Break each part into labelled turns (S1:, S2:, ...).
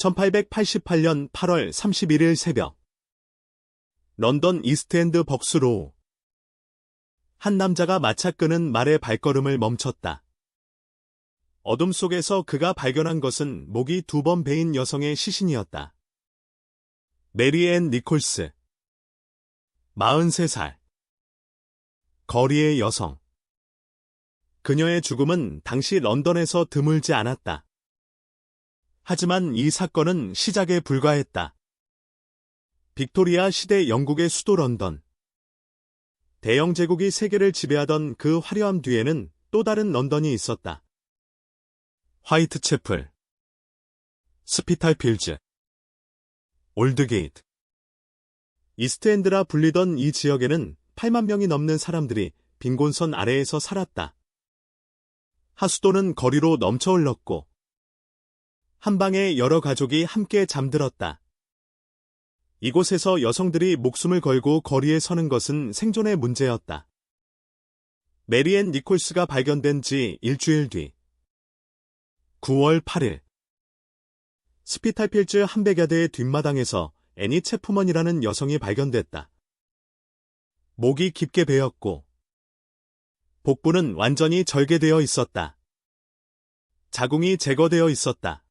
S1: 1888년 8월 31일 새벽 런던 이스트엔드 벅스로우 한 남자가 마차 끄는 말의 발걸음을 멈췄다. 어둠 속에서 그가 발견한 것은 목이 두 번 베인 여성의 시신이었다. 메리앤 니콜스 43살 거리의 여성 그녀의 죽음은 당시 런던에서 드물지 않았다. 하지만 이 사건은 시작에 불과했다. 빅토리아 시대 영국의 수도 런던. 대영 제국이 세계를 지배하던 그 화려함 뒤에는 또 다른 런던이 있었다. 화이트채플, 스피탈 필즈, 올드게이트. 이스트엔드라 불리던 이 지역에는 8만 명이 넘는 사람들이 빈곤선 아래에서 살았다. 하수도는 거리로 넘쳐 흘렀고 한 방에 여러 가족이 함께 잠들었다. 이곳에서 여성들이 목숨을 걸고 거리에 서는 것은 생존의 문제였다. 메리앤 니콜스가 발견된 지 일주일 뒤 9월 8일 스피탈필즈 한백야드의 뒷마당에서 애니 체프먼이라는 여성이 발견됐다. 목이 깊게 베었고 복부는 완전히 절개되어 있었다. 자궁이 제거되어 있었다.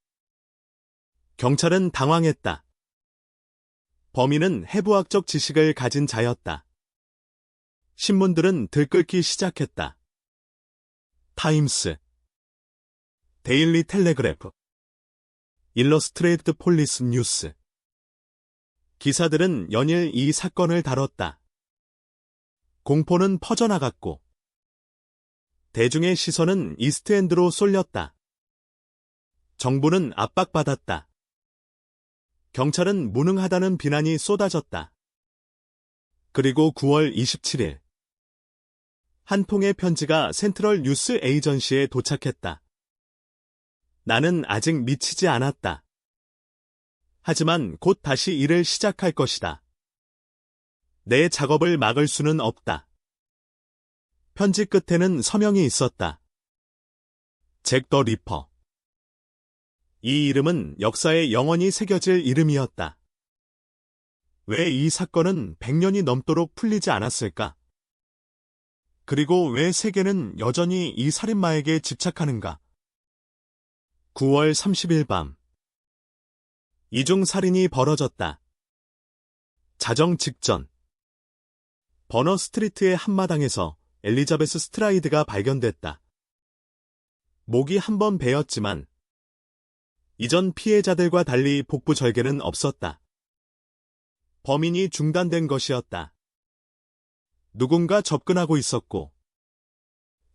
S1: 경찰은 당황했다. 범인은 해부학적 지식을 가진 자였다. 신문들은 들끓기 시작했다. 타임스, 데일리 텔레그래프, 일러스트레이트 폴리스 뉴스. 기사들은 연일 이 사건을 다뤘다. 공포는 퍼져나갔고, 대중의 시선은 이스트엔드로 쏠렸다. 정부는 압박받았다. 경찰은 무능하다는 비난이 쏟아졌다. 그리고 9월 27일 한 통의 편지가 센트럴 뉴스 에이전시에 도착했다. 나는 아직 미치지 않았다. 하지만 곧 다시 일을 시작할 것이다. 내 작업을 막을 수는 없다. 편지 끝에는 서명이 있었다. 잭 더 리퍼. 이 이름은 역사에 영원히 새겨질 이름이었다. 왜 이 사건은 100년이 넘도록 풀리지 않았을까? 그리고 왜 세계는 여전히 이 살인마에게 집착하는가? 9월 30일 밤 이중 살인이 벌어졌다. 자정 직전 버너 스트리트의 한마당에서 엘리자베스 스트라이드가 발견됐다. 목이 한 번 베었지만 이전 피해자들과 달리 복부 절개는 없었다. 범인이 중단된 것이었다. 누군가 접근하고 있었고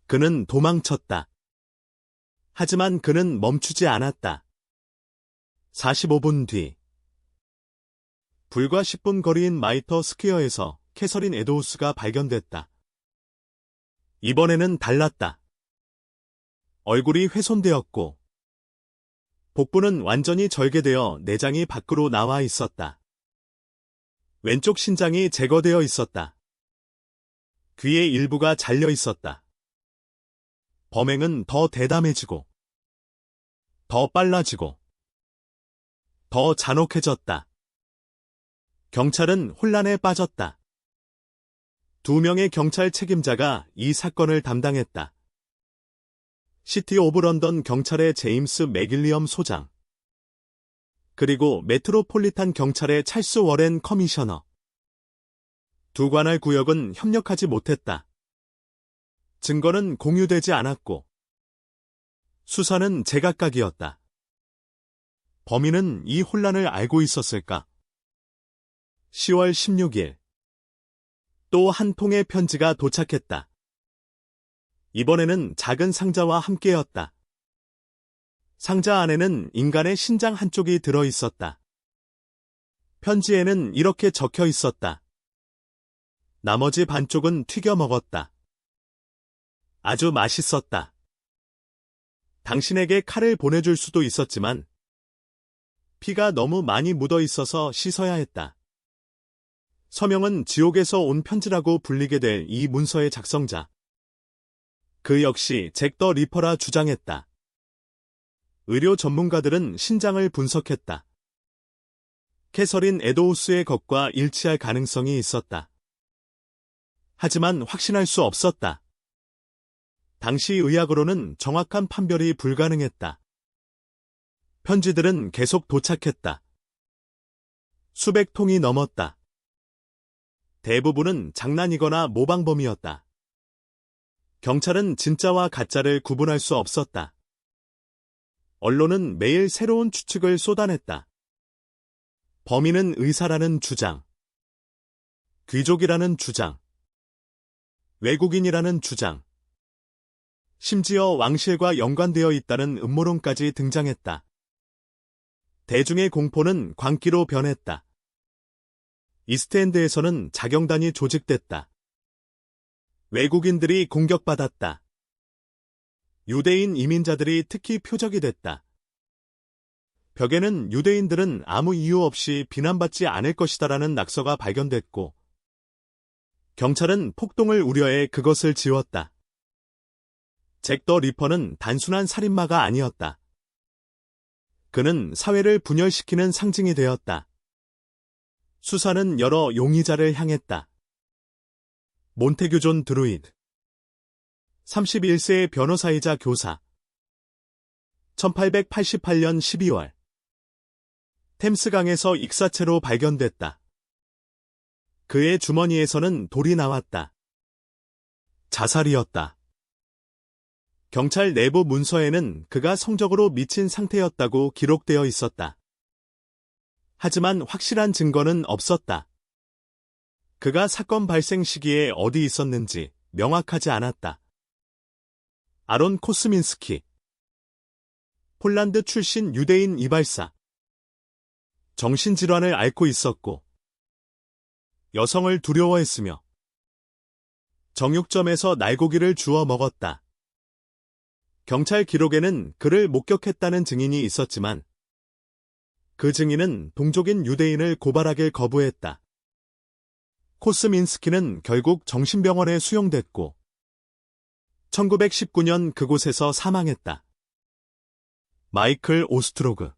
S1: 그는 도망쳤다. 하지만 그는 멈추지 않았다. 45분 뒤 불과 10분 거리인 마이터 스퀘어에서 캐서린 에도우스가 발견됐다. 이번에는 달랐다. 얼굴이 훼손되었고 복부는 완전히 절개되어 내장이 밖으로 나와 있었다. 왼쪽 신장이 제거되어 있었다. 귀의 일부가 잘려 있었다. 범행은 더 대담해지고, 더 빨라지고, 더 잔혹해졌다. 경찰은 혼란에 빠졌다. 두 명의 경찰 책임자가 이 사건을 담당했다. 시티 오브 런던 경찰의 제임스 맥일리엄 소장, 그리고 메트로폴리탄 경찰의 찰스 워렌 커미셔너. 두 관할 구역은 협력하지 못했다. 증거는 공유되지 않았고, 수사는 제각각이었다. 범인은 이 혼란을 알고 있었을까? 10월 16일, 또 한 통의 편지가 도착했다. 이번에는 작은 상자와 함께였다. 상자 안에는 인간의 신장 한쪽이 들어 있었다. 편지에는 이렇게 적혀 있었다. 나머지 반쪽은 튀겨 먹었다. 아주 맛있었다. 당신에게 칼을 보내줄 수도 있었지만 피가 너무 많이 묻어 있어서 씻어야 했다. 서명은 지옥에서 온 편지라고 불리게 될 이 문서의 작성자. 그 역시 잭 더 리퍼라 주장했다. 의료 전문가들은 신장을 분석했다. 캐서린 에도우스의 것과 일치할 가능성이 있었다. 하지만 확신할 수 없었다. 당시 의학으로는 정확한 판별이 불가능했다. 편지들은 계속 도착했다. 수백 통이 넘었다. 대부분은 장난이거나 모방범이었다. 경찰은 진짜와 가짜를 구분할 수 없었다. 언론은 매일 새로운 추측을 쏟아냈다. 범인은 의사라는 주장, 귀족이라는 주장, 외국인이라는 주장, 심지어 왕실과 연관되어 있다는 음모론까지 등장했다. 대중의 공포는 광기로 변했다. 이스트엔드에서는 자경단이 조직됐다. 외국인들이 공격받았다. 유대인 이민자들이 특히 표적이 됐다. 벽에는 유대인들은 아무 이유 없이 비난받지 않을 것이다라는 낙서가 발견됐고, 경찰은 폭동을 우려해 그것을 지웠다. 잭 더 리퍼는 단순한 살인마가 아니었다. 그는 사회를 분열시키는 상징이 되었다. 수사는 여러 용의자를 향했다. 몬테규 존 드루이드 31세의 변호사이자 교사 1888년 12월 템스강에서 익사체로 발견됐다. 그의 주머니에서는 돌이 나왔다. 자살이었다. 경찰 내부 문서에는 그가 성적으로 미친 상태였다고 기록되어 있었다. 하지만 확실한 증거는 없었다. 그가 사건 발생 시기에 어디 있었는지 명확하지 않았다. 아론 코스민스키 폴란드 출신 유대인 이발사 정신질환을 앓고 있었고 여성을 두려워했으며 정육점에서 날고기를 주워 먹었다. 경찰 기록에는 그를 목격했다는 증인이 있었지만 그 증인은 동족인 유대인을 고발하길 거부했다. 코스민스키는 결국 정신병원에 수용됐고 1919년 그곳에서 사망했다. 마이클 오스트로그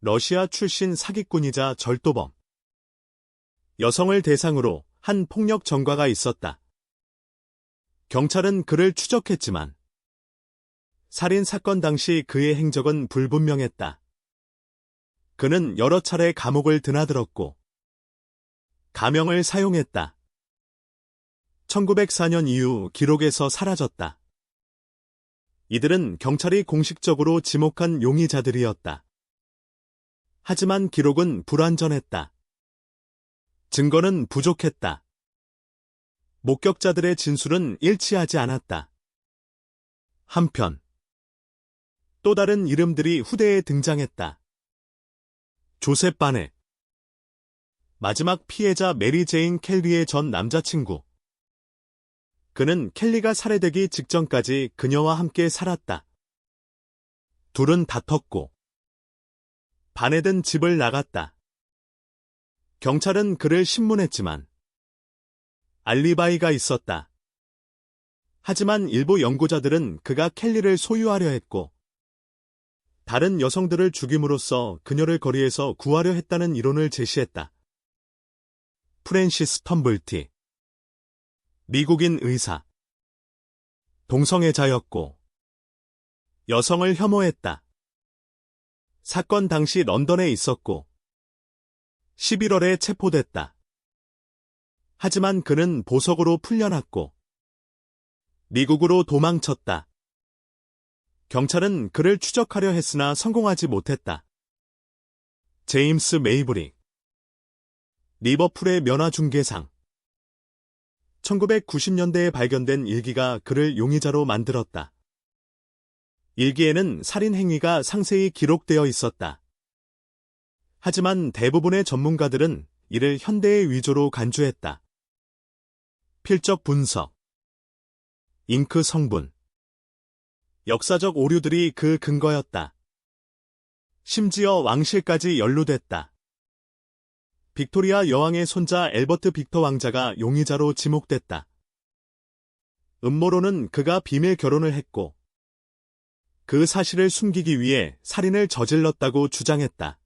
S1: 러시아 출신 사기꾼이자 절도범 여성을 대상으로 한 폭력 전과가 있었다. 경찰은 그를 추적했지만 살인 사건 당시 그의 행적은 불분명했다. 그는 여러 차례 감옥을 드나들었고 가명을 사용했다. 1904년 이후 기록에서 사라졌다. 이들은 경찰이 공식적으로 지목한 용의자들이었다. 하지만 기록은 불완전했다. 증거는 부족했다. 목격자들의 진술은 일치하지 않았다. 한편, 또 다른 이름들이 후대에 등장했다. 조셉 바넷 마지막 피해자 메리 제인 켈리의 전 남자친구. 그는 켈리가 살해되기 직전까지 그녀와 함께 살았다. 둘은 다퉜고 바넷은 집을 나갔다. 경찰은 그를 신문했지만 알리바이가 있었다. 하지만 일부 연구자들은 그가 켈리를 소유하려 했고 다른 여성들을 죽임으로써 그녀를 거리에서 구하려 했다는 이론을 제시했다. 프랜시스 텀블티 미국인 의사 동성애자였고 여성을 혐오했다. 사건 당시 런던에 있었고 11월에 체포됐다. 하지만 그는 보석으로 풀려났고 미국으로 도망쳤다. 경찰은 그를 추적하려 했으나 성공하지 못했다. 제임스 메이브릭 리버풀의 면화중개상 1990년대에 발견된 일기가 그를 용의자로 만들었다. 일기에는 살인 행위가 상세히 기록되어 있었다. 하지만 대부분의 전문가들은 이를 현대의 위조로 간주했다. 필적 분석, 잉크 성분, 역사적 오류들이 그 근거였다. 심지어 왕실까지 연루됐다. 빅토리아 여왕의 손자 엘버트 빅터 왕자가 용의자로 지목됐다. 음모론은 그가 비밀 결혼을 했고 그 사실을 숨기기 위해 살인을 저질렀다고 주장했다.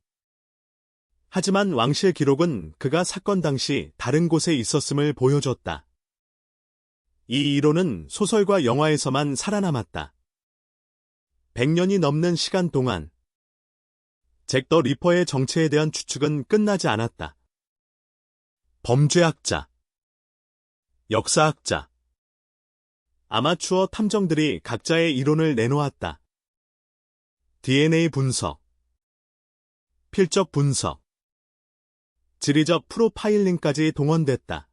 S1: 하지만 왕실 기록은 그가 사건 당시 다른 곳에 있었음을 보여줬다. 이 이론은 소설과 영화에서만 살아남았다. 100년이 넘는 시간 동안 잭 더 리퍼의 정체에 대한 추측은 끝나지 않았다. 범죄학자, 역사학자, 아마추어 탐정들이 각자의 이론을 내놓았다. DNA 분석, 필적 분석, 지리적 프로파일링까지 동원됐다.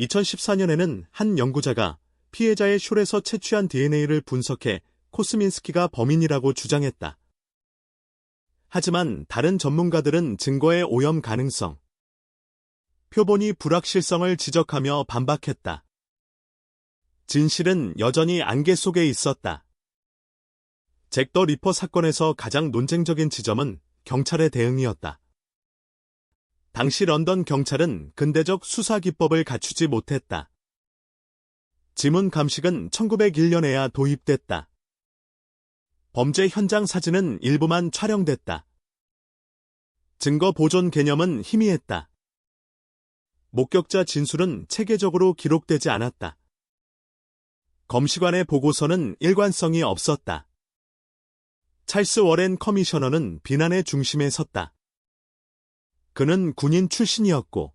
S1: 2014년에는 한 연구자가 피해자의 숄에서 채취한 DNA를 분석해 코스민스키가 범인이라고 주장했다. 하지만 다른 전문가들은 증거의 오염 가능성, 표본이 불확실성을 지적하며 반박했다. 진실은 여전히 안개 속에 있었다. 잭더 리퍼 사건에서 가장 논쟁적인 지점은 경찰의 대응이었다. 당시 런던 경찰은 근대적 수사 기법을 갖추지 못했다. 지문 감식은 1901년에야 도입됐다. 범죄 현장 사진은 일부만 촬영됐다. 증거 보존 개념은 희미했다. 목격자 진술은 체계적으로 기록되지 않았다. 검시관의 보고서는 일관성이 없었다. 찰스 워렌 커미셔너는 비난의 중심에 섰다. 그는 군인 출신이었고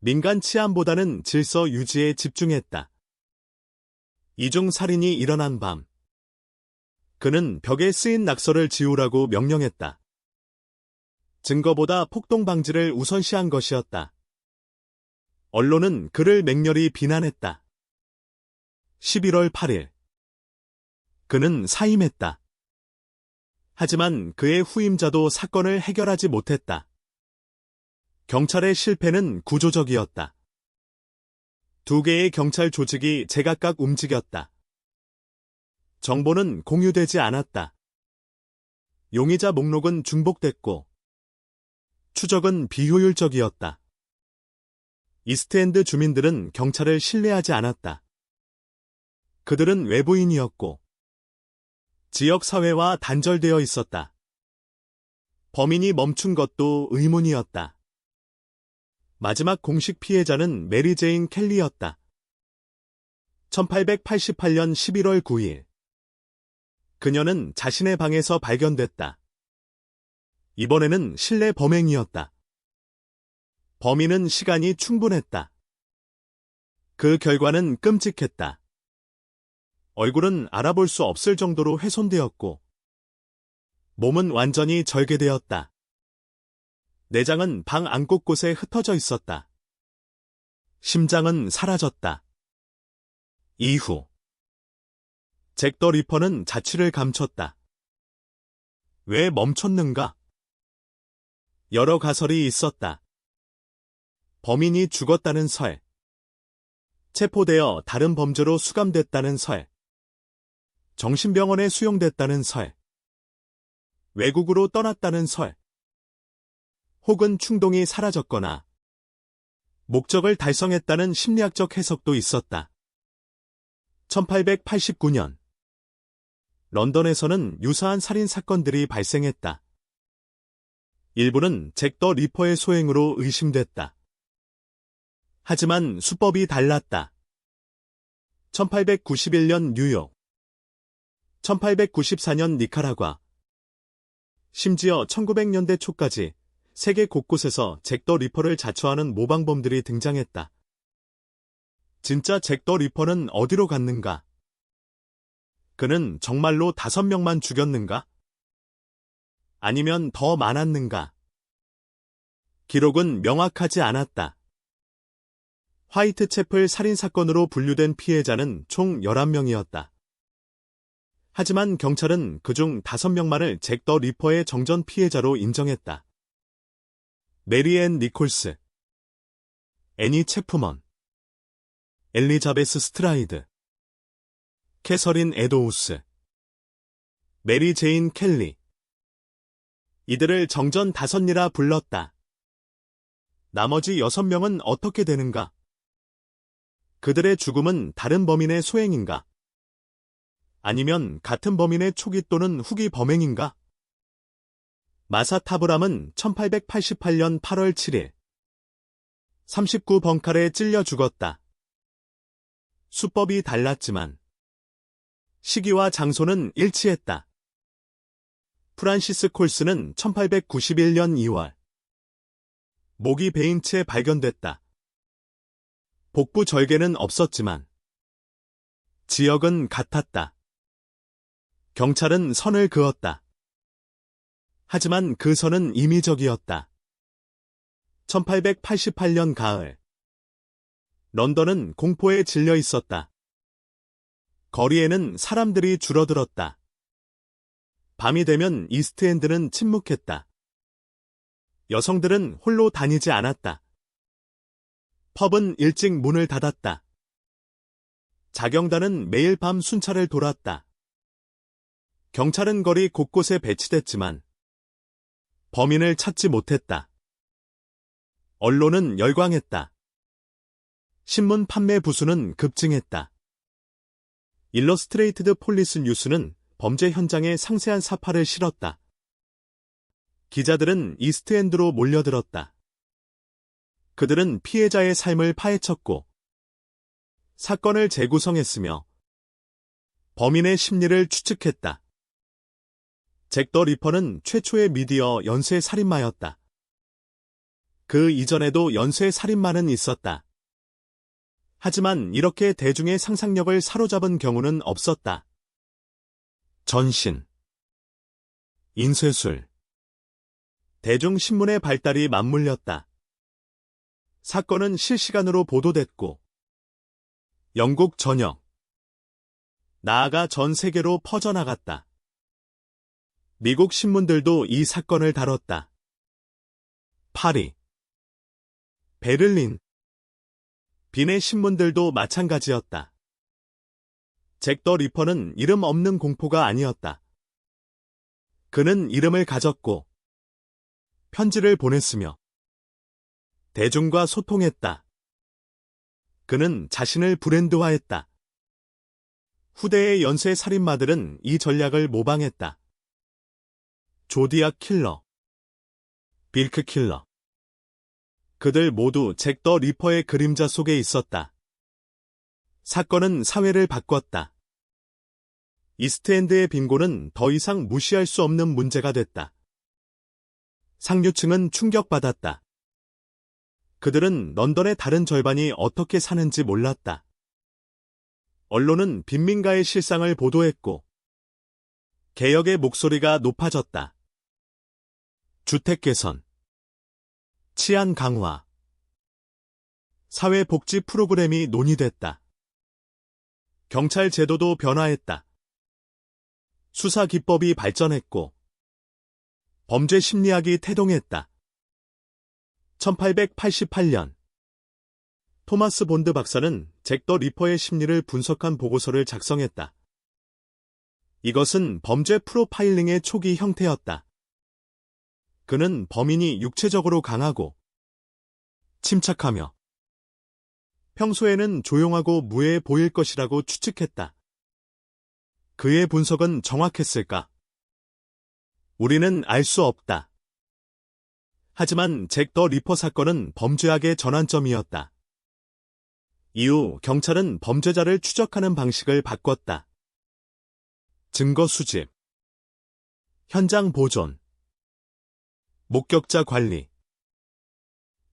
S1: 민간 치안보다는 질서 유지에 집중했다. 이중 살인이 일어난 밤 그는 벽에 쓰인 낙서를 지우라고 명령했다. 증거보다 폭동 방지를 우선시한 것이었다. 언론은 그를 맹렬히 비난했다. 11월 8일 그는 사임했다. 하지만 그의 후임자도 사건을 해결하지 못했다. 경찰의 실패는 구조적이었다. 두 개의 경찰 조직이 제각각 움직였다. 정보는 공유되지 않았다. 용의자 목록은 중복됐고 추적은 비효율적이었다. 이스트엔드 주민들은 경찰을 신뢰하지 않았다. 그들은 외부인이었고 지역 사회와 단절되어 있었다. 범인이 멈춘 것도 의문이었다. 마지막 공식 피해자는 메리 제인 켈리였다. 1888년 11월 9일. 그녀는 자신의 방에서 발견됐다. 이번에는 실내 범행이었다. 범인은 시간이 충분했다. 그 결과는 끔찍했다. 얼굴은 알아볼 수 없을 정도로 훼손되었고, 몸은 완전히 절개되었다. 내장은 방 안곳곳에 흩어져 있었다. 심장은 사라졌다. 이후 잭더 리퍼는 자취를 감췄다. 왜 멈췄는가? 여러 가설이 있었다. 범인이 죽었다는 설, 체포되어 다른 범죄로 수감됐다는 설, 정신병원에 수용됐다는 설, 외국으로 떠났다는 설, 혹은 충동이 사라졌거나 목적을 달성했다는 심리학적 해석도 있었다. 1889년 런던에서는 유사한 살인 사건들이 발생했다. 일부는 잭 더 리퍼의 소행으로 의심됐다. 하지만 수법이 달랐다. 1891년 뉴욕, 1894년 니카라과, 심지어 1900년대 초까지 세계 곳곳에서 잭더 리퍼를 자처하는 모방범들이 등장했다. 진짜 잭더 리퍼는 어디로 갔는가? 그는 정말로 다섯 명만 죽였는가? 아니면 더 많았는가? 기록은 명확하지 않았다. 화이트 채플 살인 사건으로 분류된 피해자는 총 11명이었다. 하지만 경찰은 그중 5명만을 잭 더 리퍼의 정전 피해자로 인정했다. 메리앤 니콜스, 애니 체프먼, 엘리자베스 스트라이드, 캐서린 에도우스, 메리 제인 켈리. 이들을 정전 다섯이라 불렀다. 나머지 여섯 명은 어떻게 되는가? 그들의 죽음은 다른 범인의 소행인가? 아니면 같은 범인의 초기 또는 후기 범행인가? 마사타브람은 1888년 8월 7일 39벙칼에 찔려 죽었다. 수법이 달랐지만 시기와 장소는 일치했다. 프란시스 콜스는 1891년 2월 목이 베인 채 발견됐다. 복부 절개는 없었지만 지역은 같았다. 경찰은 선을 그었다. 하지만 그 선은 임의적이었다. 1888년 가을 런던은 공포에 질려 있었다. 거리에는 사람들이 줄어들었다. 밤이 되면 이스트엔드는 침묵했다. 여성들은 홀로 다니지 않았다. 펍은 일찍 문을 닫았다. 자경단은 매일 밤 순찰을 돌았다. 경찰은 거리 곳곳에 배치됐지만 범인을 찾지 못했다. 언론은 열광했다. 신문 판매 부수는 급증했다. 일러스트레이트드 폴리스 뉴스는 범죄 현장에 상세한 사파를 실었다. 기자들은 이스트엔드로 몰려들었다. 그들은 피해자의 삶을 파헤쳤고 사건을 재구성했으며 범인의 심리를 추측했다. 잭 더 리퍼는 최초의 미디어 연쇄 살인마였다. 그 이전에도 연쇄 살인마는 있었다. 하지만 이렇게 대중의 상상력을 사로잡은 경우는 없었다. 전신, 인쇄술, 대중신문의 발달이 맞물렸다. 사건은 실시간으로 보도됐고, 영국 전역, 나아가 전 세계로 퍼져나갔다. 미국 신문들도 이 사건을 다뤘다. 파리, 베를린, 빈의 신문들도 마찬가지였다. 잭 더 리퍼는 이름 없는 공포가 아니었다. 그는 이름을 가졌고 편지를 보냈으며 대중과 소통했다. 그는 자신을 브랜드화했다. 후대의 연쇄 살인마들은 이 전략을 모방했다. 조디악 킬러, 빌크 킬러. 그들 모두 잭 더 리퍼의 그림자 속에 있었다. 사건은 사회를 바꿨다. 이스트엔드의 빙고는 더 이상 무시할 수 없는 문제가 됐다. 상류층은 충격받았다. 그들은 런던의 다른 절반이 어떻게 사는지 몰랐다. 언론은 빈민가의 실상을 보도했고, 개혁의 목소리가 높아졌다. 주택 개선, 치안 강화, 사회복지 프로그램이 논의됐다. 경찰 제도도 변화했다. 수사 기법이 발전했고, 범죄 심리학이 태동했다. 1888년 토마스 본드 박사는 잭 더 리퍼의 심리를 분석한 보고서를 작성했다. 이것은 범죄 프로파일링의 초기 형태였다. 그는 범인이 육체적으로 강하고 침착하며 평소에는 조용하고 무해해 보일 것이라고 추측했다. 그의 분석은 정확했을까? 우리는 알 수 없다. 하지만 잭 더 리퍼 사건은 범죄학의 전환점이었다. 이후 경찰은 범죄자를 추적하는 방식을 바꿨다. 증거 수집, 현장 보존, 목격자 관리,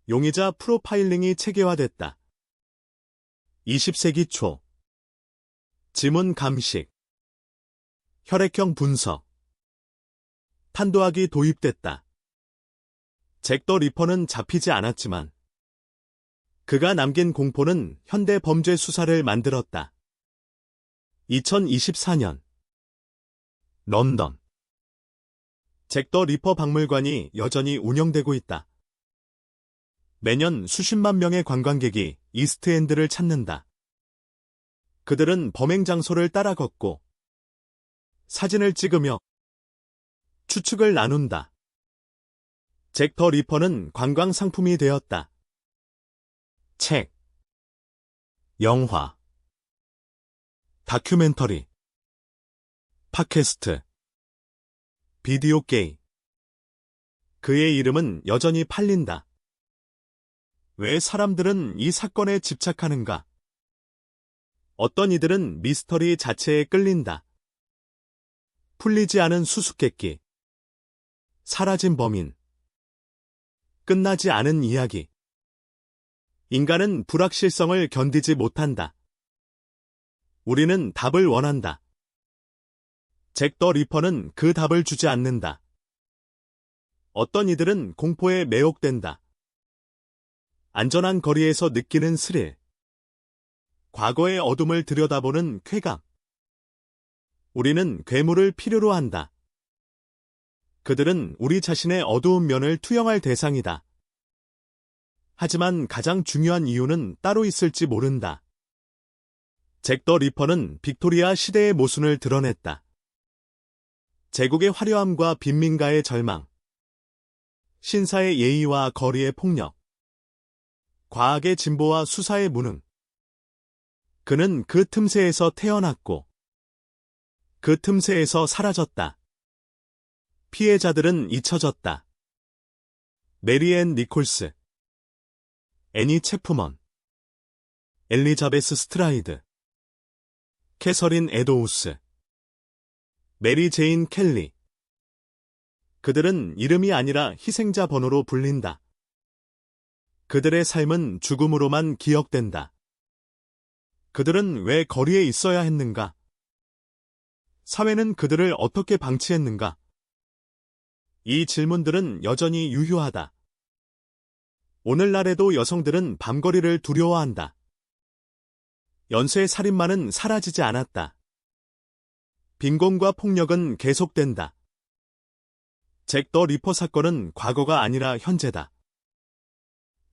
S1: 용의자 프로파일링이 체계화됐다. 20세기 초 지문 감식, 혈액형 분석, 탄도학이 도입됐다. 잭더 리퍼는 잡히지 않았지만 그가 남긴 공포는 현대 범죄 수사를 만들었다. 2024년 런던 잭더 리퍼 박물관이 여전히 운영되고 있다. 매년 수십만 명의 관광객이 이스트엔드를 찾는다. 그들은 범행 장소를 따라 걷고 사진을 찍으며 추측을 나눈다. 잭 더 리퍼는 관광 상품이 되었다. 책, 영화, 다큐멘터리, 팟캐스트, 비디오 게임. 그의 이름은 여전히 팔린다. 왜 사람들은 이 사건에 집착하는가? 어떤 이들은 미스터리 자체에 끌린다. 풀리지 않은 수수께끼. 사라진 범인. 끝나지 않은 이야기. 인간은 불확실성을 견디지 못한다. 우리는 답을 원한다. 잭 더 리퍼는 그 답을 주지 않는다. 어떤 이들은 공포에 매혹된다. 안전한 거리에서 느끼는 스릴. 과거의 어둠을 들여다보는 쾌감. 우리는 괴물을 필요로 한다. 그들은 우리 자신의 어두운 면을 투영할 대상이다. 하지만 가장 중요한 이유는 따로 있을지 모른다. 잭 더 리퍼는 빅토리아 시대의 모순을 드러냈다. 제국의 화려함과 빈민가의 절망, 신사의 예의와 거리의 폭력, 과학의 진보와 수사의 무능. 그는 그 틈새에서 태어났고, 그 틈새에서 사라졌다. 피해자들은 잊혀졌다. 메리앤 니콜스, 애니 체프먼, 엘리자베스 스트라이드, 캐서린 에도우스, 메리 제인 켈리. 그들은 이름이 아니라 희생자 번호로 불린다. 그들의 삶은 죽음으로만 기억된다. 그들은 왜 거리에 있어야 했는가? 사회는 그들을 어떻게 방치했는가? 이 질문들은 여전히 유효하다. 오늘날에도 여성들은 밤거리를 두려워한다. 연쇄 살인마는 사라지지 않았다. 빈곤과 폭력은 계속된다. 잭 더 리퍼 사건은 과거가 아니라 현재다.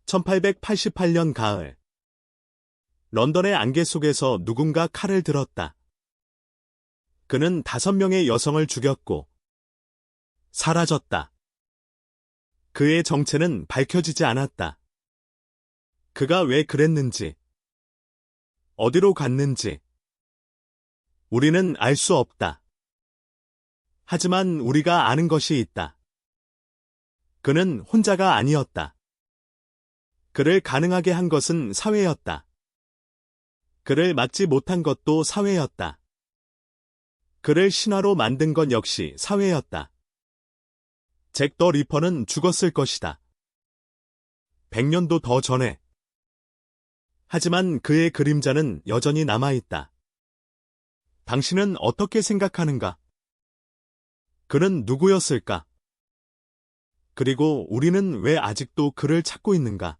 S1: 1888년 가을. 런던의 안개 속에서 누군가 칼을 들었다. 그는 다섯 명의 여성을 죽였고, 사라졌다. 그의 정체는 밝혀지지 않았다. 그가 왜 그랬는지, 어디로 갔는지, 우리는 알 수 없다. 하지만 우리가 아는 것이 있다. 그는 혼자가 아니었다. 그를 가능하게 한 것은 사회였다. 그를 막지 못한 것도 사회였다. 그를 신화로 만든 것 역시 사회였다. 잭 더 리퍼는 죽었을 것이다. 100년도 더 전에. 하지만 그의 그림자는 여전히 남아있다. 당신은 어떻게 생각하는가? 그는 누구였을까? 그리고 우리는 왜 아직도 그를 찾고 있는가?